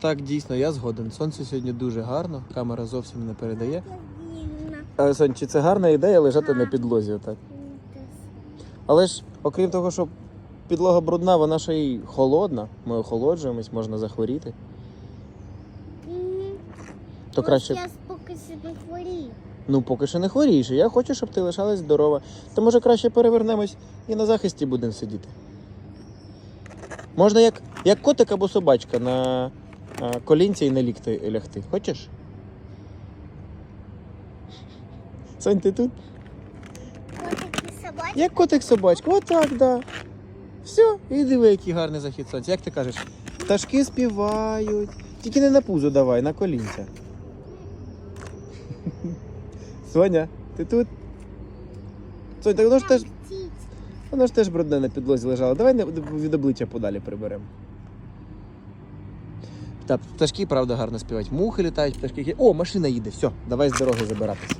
Так, дійсно, я згоден. Сонце сьогодні дуже гарно, камера зовсім не передає. Вільно. А, Сонь, чи це гарна ідея лежати на підлозі отак? Але ж, окрім того, що підлога брудна, вона ще й холодна. Ми охолоджуємось, можна захворіти. То краще, Я поки себе хворію. ну поки що не хворієш. Я хочу, щоб ти лишалась здорова. То може краще перевернемось і на захисті будемо сидіти. Можна як, як котик або собачка на колінці і на лікти лягти. Хочеш? Сонь, ти тут? Котики собачки. Як котик собачка, отак, да. Все, і диви, який гарний захід сонця. Як ти кажеш? Пташки співають. Тільки не на пузо давай, на колінця. Соня, ти тут? Соня, так воно ж теж, воно ж теж брудне на підлозі лежало. Давай від обличчя подалі приберемо. Так, пташки, правда, гарно співають. Мухи літають, пташки. О, машина їде. Все, давай з дороги забиратися.